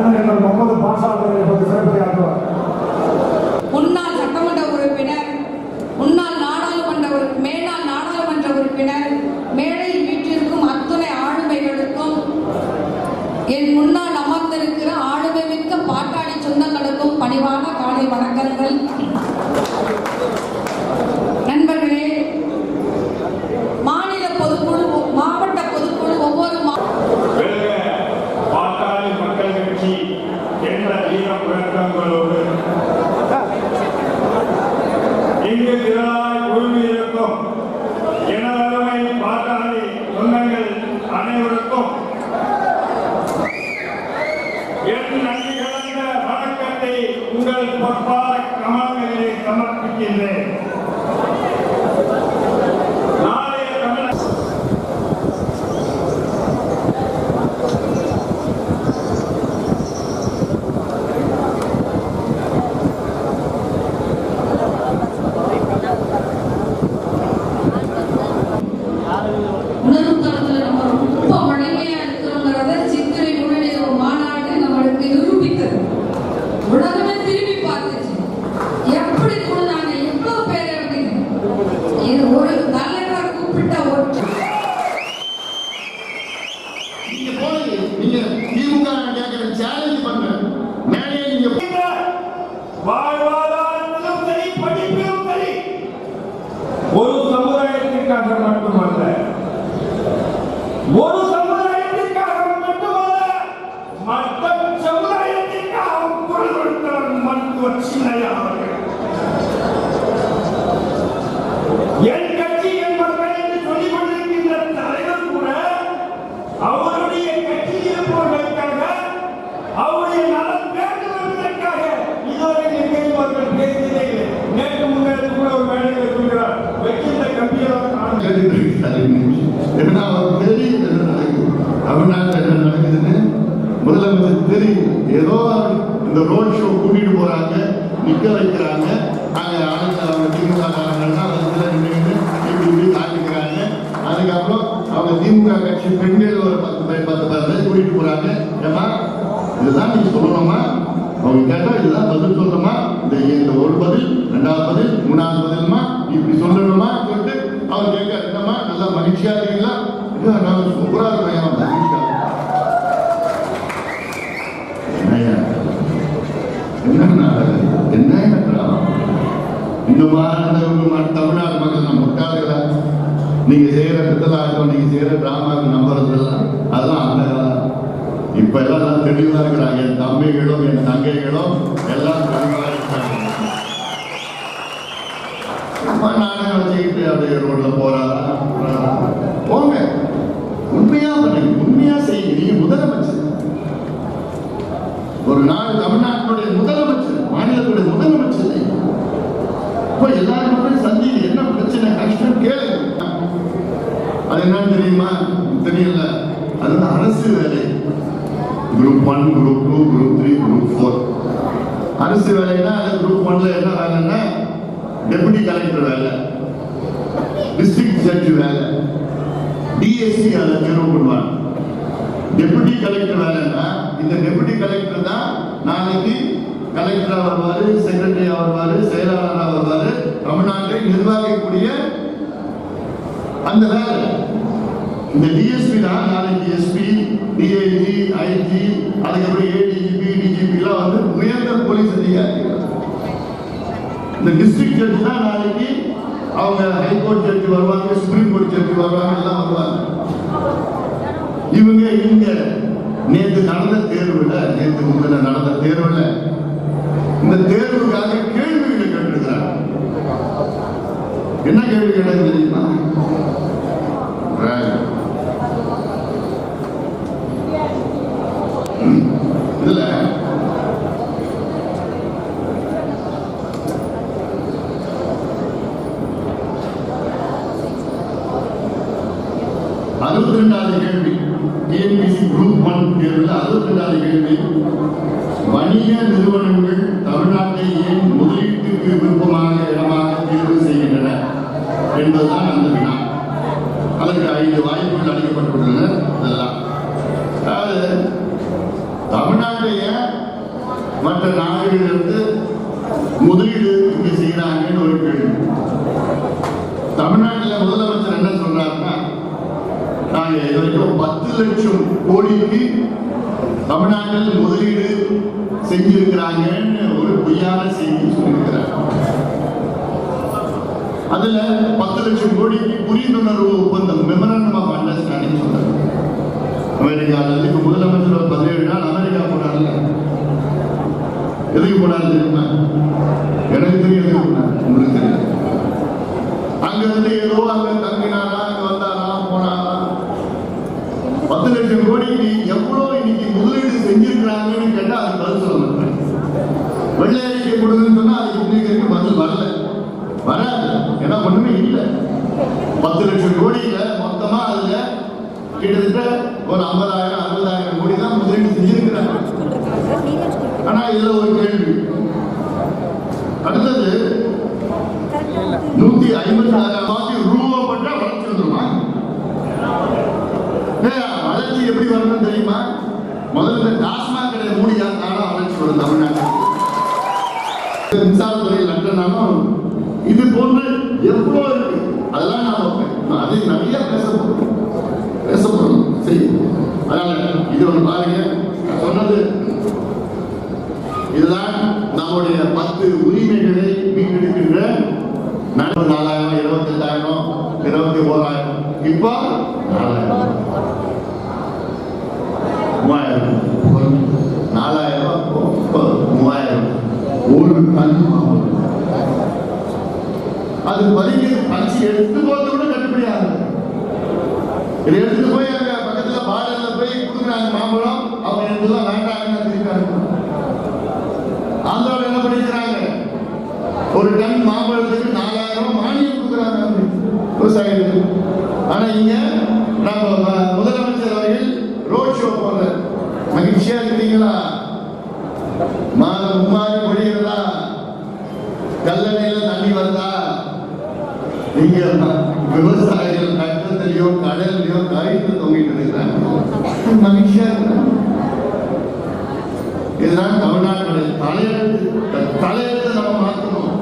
அறிஞர்கள் முகமது பாஷா அவர்கள் இப்போது சிறப்புரையாற்றுவார் முன்னாள் சட்டமன்ற உறுப்பினர் முன்னாள் நாடாளுமன்ற உறு- மேனாள் நாடாளுமன்ற உறுப்பினர் மேடையில் வீற்றிருக்கும் அத்துணை ஆளுமைகளுக்கும் என் முன்னால் அமர்ந்திருக்கிற ஆளுமை மிக்க பாட்டாளி சொந்தங்களுக்கும் பணிவான காலை வணக்கங்கள். நீங்க திமுக கேட்கிற சேலஞ்ச் பண்றேன். மேலே நீங்க வாழ்வாதாரத்திலும் நடக்குதுன்னு முதலமைச்சர் தெரியும் ஏதோ இந்த ரோட் ஷோ கூட்டிட்டு போறாங்க நிக்க வைக்கிறாங்க. அங்க அவங்க திமுக காரங்கன்னா அதுல நின்று இப்படி இப்படி காட்டிக்கிறாங்க. அதுக்கப்புறம் அவங்க திமுக கட்சி பெண்கள் ஒரு பத்து பேர் பத்து பேர் பேர் கூட்டிட்டு போறாங்க. ஏமா இதுதான் நீங்க சொல்லணுமா? அவங்க கேட்டா இதுதான் பதில் சொல்லணுமா? இந்த இந்த ஒரு பதில் ரெண்டாவது பதில் மூணாவது பதிலுமா? இப்படி சொல்லணுமா சொல்லிட்டு அவர் கேட்க என்னம்மா நல்லா மகிழ்ச்சியா இருக்கீங்களா? இல்ல நான் சூப்பரா இருக்கேன் மகிழ்ச்சியா நீங்க நீங்கள் செய்கிற டிராமாவுக்கு நம்புறதெல்லாம் அதெல்லாம் அந்த காலம். இப்ப எல்லாம் நான் தெளிவா இருக்கிறாங்க. என் தம்பிகளும் என் தங்கைகளும் எல்லாம் தெளிவாக இருக்காங்க. சும்மா நானே வச்சுக்கிட்டு அப்படியே ரோட்டில் போகிறாரா போங்க உண்மையா பண்ணுங்க உண்மையா செய்யுங்க நீங்க முதலமைச்சர் ஒரு நாள் தமிழ்நாட்டினுடைய முதலமைச்சர் மாநிலத்துடைய முதலமைச்சர் நீங்க. இப்ப எல்லாரும் போய் சந்திங்க என்ன பிரச்சனை கஷ்டம் கேளுங்க அது என்னன்னு தெரியுமா தெரியல அது வந்து அரசு வேலை. Group one group two group three group four அரசு வேலைன்னா குரூப் ஒன்ல என்ன வேலைன்னா டெபுட்டி கலெக்டர் வேலை. டிஸ்ட்ரிக்ட் ஜட்ஜ் வேலை. டிஎஸ்சி அதை தேர்வு பண்ணுவாங்க. டெபுட்டி கலெக்டர் வேலைன்னா இந்த டெபுட்டி கலெக்டர் தான் நாளைக்கு கலெக்டரா வருவாரு செக்ரட்டரியா வருவாரு செயலாளரா வருவாரு தமிழ்நாட்டை நிர்வகிக்கக்கூடிய அந்த வேலை. இந்த டிஎஸ்பி தான் நாளைக்கு எஸ்பி அதுக்கப்புறம் ஏடிஜிபி டிஜிபிலாம் வந்து உயர்ந்த போலீஸ் அதிகாரிகள். இந்த டிஸ்ட்ரிக்ட் ஜட்ஜ் தான் நாளைக்கு அவங்க ஹைகோர்ட் ஜட்ஜ் வருவாங்க சுப்ரீம் கோர்ட் ஜட்ஜ் வருவாங்க எல்லாம் வருவாங்க. இவங்க இங்க நேற்று நடந்த தேர்வுல நேற்று முந்தின நடந்த தேர்வுல. இந்த தேர்வுக்காக கேள்விகளை கேட்டிருக்கிறாங்க. என்ன கேள்வி கேட்டாங்க தெரியுமா Right. ம். இதுல அறுபத்தி ரெண்டாவது கேள்வி டிஎன்பிசி குரூப் ஒன் தேர்வில் அறுபத்தி ரெண்டாவது கேள்வி வணிக நிறுவனங்கள் தமிழ்நாட்டை ஏன் முதலீட்டுக்கு விருப்பமான இடமாக தேர்வு செய்கின்றன என்பதுதான் அந்த வினா அதற்கு நம்முடைய மற்ற நாடுகளிலிருந்து முதலீடு இங்க செய்யறாங்கன்னு ஒரு கேள்வி. தமிழ்நாட்டில் முதலமைச்சர் என்ன சொல்றாருன்னா நாங்கள் இது வரைக்கும் பத்து லட்சம் கோடிக்கு தமிழ்நாட்டில் முதலீடு செஞ்சிருக்கிறாங்கன்னு ஒரு பொய்யான செய்தி சொல்லியிருக்கிறார். அதுல பத்து லட்சம் கோடிக்கு புரிந்துணர்வு ஒப்பந்தம் மெமரண்டம் ஆஃப் அண்டர்ஸ்டாண்டிங் சொல்றாரு. அமெரிக்காவில் இருந்து முதலமைச்சர் பதினேழு எதுக்கு போனார் தெரியுமா? எனக்கு தெரியும் உங்களுக்கு தெரியும் அங்க இருந்து ஏதோ அங்க தங்கினாரா அங்க வந்தாரா போனாரா? பத்து லட்சம் கோடிக்கு எவ்வளவு இன்னைக்கு முதலீடு செஞ்சிருக்கிறாங்கன்னு கேட்டா அது பதில் சொல்ல மாட்டேன். வெள்ளை அறிக்கை கொடுங்கன்னு சொன்னா அது இன்னைக்கு வரைக்கும் பதில் வரல. வராது. ஏன்னா ஒண்ணுமே இல்லை. பத்து லட்சம் கோடியில மொத்தமா அதுல கிட்டத்தட்ட ஒரு ஐம்பதாயிரம் அறுபதாயிரம் கோடி தான் முதலீடு செஞ்சிருக்கிறாங்க. ஆனா இதுல ஒரு கேள்வி. அடுத்தது நூத்தி ஐம்பத்தி ஆறாம் ஆண்டு ரூபப்பட்ட வளர்ச்சி வந்துருமா? வளர்ச்சி எப்படி வரணும் தெரியுமா? முதல்ல டாஸ்மாக் கடையை மூடியா தானா வளர்ச்சி வரும் தமிழ்நாட்டில்? மின்சாரத்துறை லண்டனாலும் இது போன்று எவ்வளோ இருக்கு? அதெல்லாம் நான் வைப்பேன் அதை நிறைய பேச பேசப்படும். செய்யும் சரி. அதனால இது ஒன்று பாருங்க. சொன்னது இதுதான் நம்முடைய பத்து உரிமைகளை மீட்டெடுக்கின்ற நடுவு நாலாயிரம் இருபத்தி எட்டாயிரம் இருபத்தி ஓராயிரம். இப்போ நாலாயிரம் மூவாயிரம். நாலாயிரம் இப்போ மூவாயிரம். ஒரு டன் அது வரைக்கும் பறிச்சு எடுத்து போறது டன் நாலாயிரம் மானியம் கொடுக்குறாங்க. விவசாயிகளுக்கு. ஆனா இங்க நம்ம முதலமைச்சர் அவர்கள் ரோட் ஷோ போடுற மகிழ்ச்சியா இருக்கீங்களா? மாதம் மும்மாறி பொழிகிறதா கல்லணையில தண்ணி வருதா? நீங்க விவசாயிகள் கட்டத்திலையோ கடல்லையோ கரைத்து தொங்கிட்டு இருக்கிறாங்க. மகிழ்ச்சியா இருக்கிறாங்க இதுதான் தமிழ்நாட்டுடைய தலையெழுத்து. தலையெழுத்து நம்ம மாற்றணும்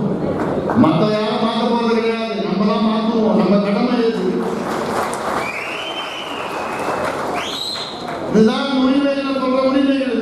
யாரும் மாற்ற போறது கிடையாது நம்ம தான் மாற்றுவோம் நம்ம கடமை இது இதுதான் உரிமைகள் சொல்ற உரிமைகள்